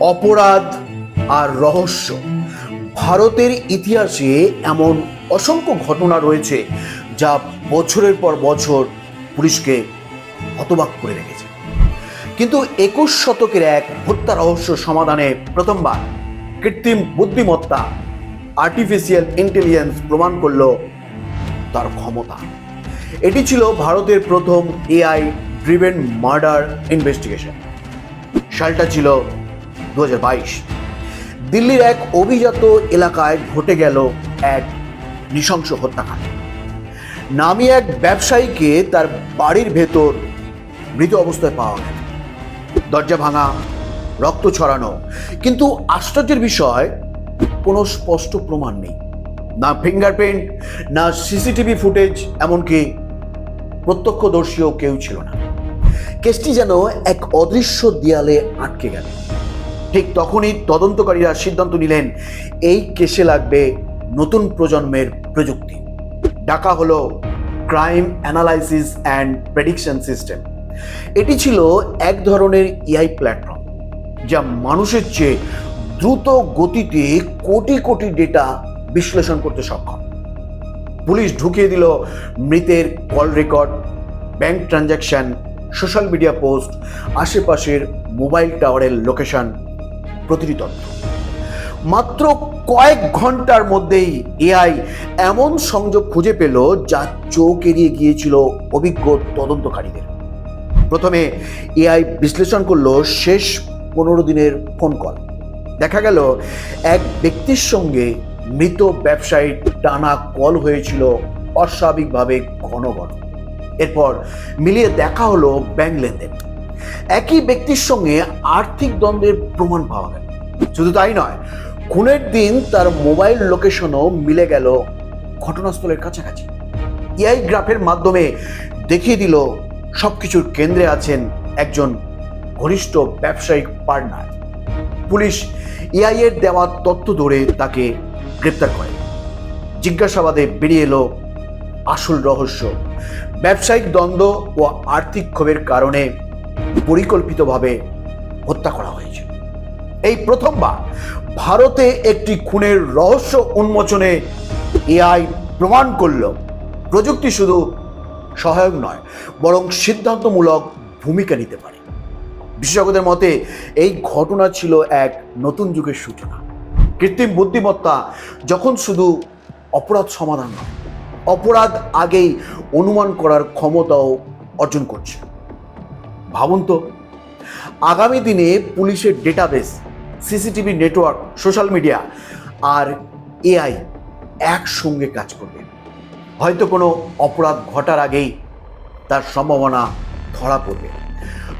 অপরাধ আর রহস্য। ভারতের ইতিহাসে এমন অসংখ্য ঘটনা রয়েছে যা বছরের পর বছর পুলিশকে হতবাক করে রেখেছে। কিন্তু একুশ শতকের এক হত্যা রহস্য সমাধানে প্রথমবার কৃত্রিম বুদ্ধিমত্তা আর্টিফিশিয়াল ইন্টেলিজেন্স প্রমাণ করল তার ক্ষমতা। এটি ছিল ভারতের প্রথম এআই ড্রিভেন মার্ডার ইনভেস্টিগেশন সালটা ছিল দু হাজার বাইশ। দিল্লির এক অভিজাত এলাকায় ঘটে গেল এক নৃশংস হত্যাকাণ্ড। নামি এক ব্যবসায়ীকে তার বাড়ির ভেতর মৃত অবস্থায় পাওয়া গেল। দরজা ভাঙা, রক্ত ছড়ানো। কিন্তু আশ্চর্যের বিষয়, কোনো স্পষ্ট প্রমাণ নেই। না ফিঙ্গারপ্রিন্ট, না সিসিটিভি ফুটেজ, এমনকি প্রত্যক্ষদর্শীও কেউ ছিল না। কেসটি যেন এক অদৃশ্য দেয়ালে আটকে গেল। ঠিক তখনই তদন্তকারীরা সিদ্ধান্ত নিলেন, এই কেসে লাগবে নতুন প্রজন্মের প্রযুক্তি। ডাকা হলো crime analysis and prediction system এটি ছিল এক ধরনের ইআই প্ল্যাটফর্ম যা মানুষের চেয়ে দ্রুত গতিতে কোটি কোটি ডেটা বিশ্লেষণ করতে সক্ষম। পুলিশ ঢুকিয়ে দিল মৃতের call record bank transaction social media post আশেপাশের মোবাইল টাওয়ারের লোকেশন প্রতিটি তথ্য। মাত্র কয়েক ঘণ্টার মধ্যেই এআই এমন সংযোগ খুঁজে পেল যা চোখ এড়িয়ে গিয়েছিল অভিজ্ঞ তদন্তকারীদের। প্রথমে এআই বিশ্লেষণ করল শেষ পনেরো দিনের ফোন কল দেখা গেল এক ব্যক্তির সঙ্গে মৃত ব্যবসায়ীর টানা কল হয়েছিল অস্বাভাবিকভাবে ঘন ঘন। এরপর মিলিয়ে দেখা হলো ব্যাংক লেনদেন। একই ব্যক্তির সঙ্গে আর্থিক দ্বন্দ্বের প্রমাণ পাওয়া গেল। শুধু তাই নয়, খুনের দিন তার মোবাইল লোকেশনও মিলে গেল ঘটনাস্থলের কাছাকাছি। এআই গ্রাফের মাধ্যমে দেখিয়ে দিল, সবকিছুর কেন্দ্রে আছেন একজন ঘনিষ্ঠ ব্যবসায়িক পার্টনার। পুলিশ এআই এর দেওয়া তথ্য ধরে তাকে গ্রেপ্তার করে। জিজ্ঞাসাবাদে বেরিয়ে এলো আসল রহস্য। ব্যবসায়িক দ্বন্দ্ব ও আর্থিক ক্ষোভের কারণে পরিকল্পিতভাবে হত্যা করা হয়েছে। এই প্রথমবার ভারতে একটি খুনের রহস্য উন্মোচনে এআই প্রমাণ করল, প্রযুক্তি শুধু সহায়ক নয়, বরং সিদ্ধান্তমূলক ভূমিকা নিতে পারে। বিশেষজ্ঞদের মতে, এই ঘটনা ছিল এক নতুন যুগের সূচনা। কৃত্রিম বুদ্ধিমত্তা যখন শুধু অপরাধ সমাধান নয়, অপরাধ আগেই অনুমান করার ক্ষমতাও অর্জন করছে। ভাবুন তো। আগামী দিনে পুলিশের database CCTV network social media আর এআই একসঙ্গে কাজ করবে। হয়তো কোনো অপরাধ ঘটার আগেই তার সম্ভাবনা ধরা পড়বে।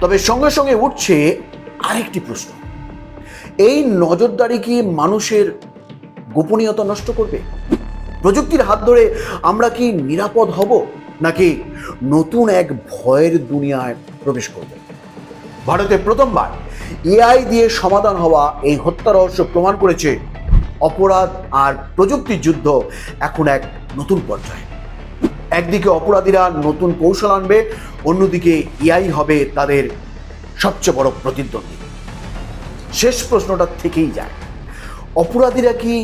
তবে সঙ্গে সঙ্গে উঠছে আরেকটি প্রশ্ন। এই নজরদারি কি মানুষের গোপনীয়তা নষ্ট করবে? প্রযুক্তির হাত ধরে আমরা কি নিরাপদ হব? নাকি নতুন এক ভয়ের দুনিয়ায় প্রবেশ করবে? ভারতে প্রথমবার এআই দিয়ে সমাধান হওয়া এই হত্যা রহস্য প্রমাণ করেছে অপরাধ আর প্রযুক্তির যুদ্ধ এখন এক নতুন পর্যায়ে। একদিকে অপরাধীরা নতুন কৌশল আনবে, অন্যদিকে এআই হবে তাদের সবচেয়ে বড় প্রতিদ্বন্দ্বী। শেষ প্রশ্নটা থেকেই যায়। অপরাধীরা কি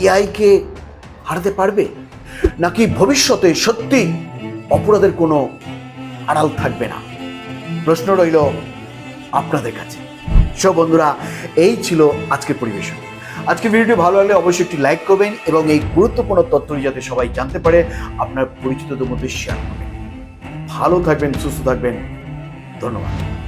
এআইকে হারাতে পারবে? নাকি ভবিষ্যতে সত্যি অপরাধের কোনো আড়াল থাকবে না? প্রশ্ন রইল আপনাদের কাছে। সব বন্ধুরা, এই ছিল আজকের পরিবেশন। আজকে ভিডিওটি ভালো লাগলে অবশ্যই একটি লাইক করবেন এবং এই গুরুত্বপূর্ণ তথ্যটি যাতে সবাই জানতে পারে, আপনার পরিচিতদের মধ্যে শেয়ার করবেন। ভালো থাকবেন, সুস্থ থাকবেন। ধন্যবাদ।